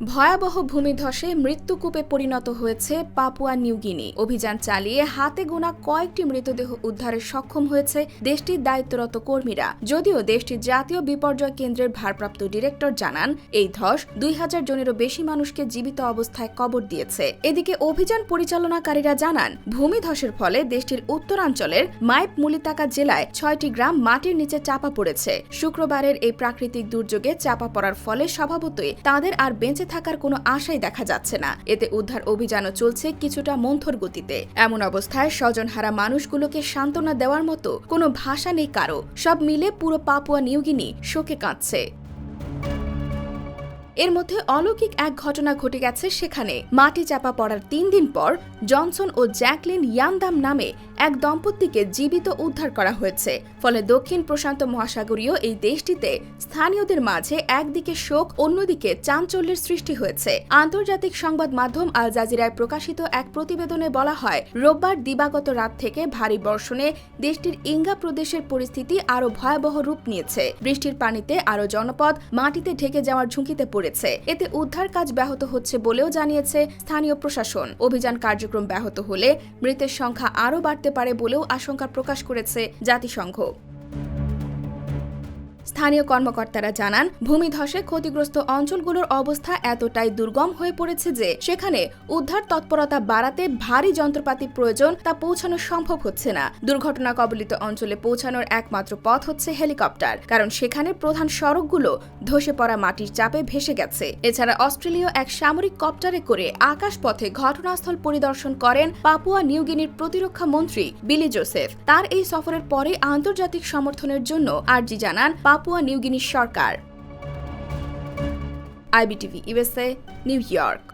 ভয়াবহ ভূমিধসে মৃত্যুকূপে পরিণত হয়েছে পাপুয়া নিউগিনি অভিযান চালিয়ে হাতে গোনা কয়েকটি মৃতদেহ উদ্ধারে সক্ষম হয়েছে দেশটির দায়িত্বরত কর্মীরা। যদিও দেশটির জাতীয় বিপর্যয় কেন্দ্রের ভারপ্রাপ্ত ডিরেক্টর জানান, এই ধস দুই হাজার জনেরও বেশি মানুষকে জীবিত অবস্থায় কবর দিয়েছে। এদিকে অভিযান পরিচালনাকারীরা জানান, ভূমিধসের ফলে দেশটির উত্তরাঞ্চলের মাইপ মুলিতাকা জেলায় ছয়টি গ্রাম মাটির নিচে চাপা পড়েছে। শুক্রবারের এই প্রাকৃতিক দুর্যোগে চাপা পড়ার ফলে স্বভাবতই তাদের আর বেঁচে থাকার কোনো আশাই দেখা যাচ্ছে না। এতে উদ্ধার অভিযানও চলছে কিছুটা মন্থর গতিতে। এমন অবস্থায় স্বজনহারা মানুষগুলোকে সান্ত্বনা দেওয়ার মতো কোনো ভাষা নেই কারও। সব মিলে পুরো পাপুয়া নিউগিনি শোকে কাঁদছে। এর মধ্যে অলৌকিক এক ঘটনা ঘটে গেছে সেখানে। মাটি চাপা পড়ার তিন দিন পর জনসন ও জ্যাকলিন ইয়ানদাম নামে এক দম্পতিকে জীবিত উদ্ধার করা হয়েছে। ফলে দক্ষিণ প্রশান্ত মহাসাগরীয় এই দেশটিতে স্থানীয়দের মাঝে একদিকে শোক, অন্যদিকে চাঞ্চল্যের সৃষ্টি হয়েছে। আন্তর্জাতিক সংবাদ মাধ্যম আল জাজিরায় প্রকাশিত এক প্রতিবেদনে বলা হয়, রোববার দিবাগত রাত থেকে ভারী বর্ষণে দেশটির ইঙ্গা প্রদেশের পরিস্থিতি আরও ভয়াবহ রূপ নিয়েছে। বৃষ্টির পানিতে আরও জনপদ মাটিতে ঢেকে যাওয়ার ঝুঁকিতে পড়েছে। এতে উদ্ধার কাজ ব্যাহত হচ্ছে বলেও জানিয়েছে স্থানীয় প্রশাসন। অভিযান কার্যক্রম ব্যাহত হলে মৃতের সংখ্যা আরও বাড়তে পারে বলেও আশঙ্কা প্রকাশ করেছে জাতিসংঘ। স্থানীয় কর্মকর্তারা জানান, ভূমিধসে ক্ষতিগ্রস্ত অঞ্চলগুলোর অবস্থা এতটাই দুর্গম হয়ে পড়েছে যে সেখানে উদ্ধার তৎপরতা বাড়াতে ভারী যন্ত্রপাতি প্রয়োজন তা পৌঁছানো সম্ভব হচ্ছে না। দুর্ঘটনা কবলিত অঞ্চলে পৌঁছানোর একমাত্র পথ হচ্ছে হেলিকপ্টার, কারণ সেখানে প্রধান সড়কগুলো ধসে পড়া মাটির চাপে ভেসে গেছে। এছাড়া অস্ট্রেলীয় এক সামরিক কপ্টারে করে আকাশপথে ঘটনাস্থল পরিদর্শন করেন পাপুয়া নিউগিনির প্রতিরক্ষা মন্ত্রী বিলি জোসেফ। তার এই সফরের পরে আন্তর্জাতিক সমর্থনের জন্য আর্জি জানান পাপুয়া নিউগিনির সরকার। IBTV USA New York.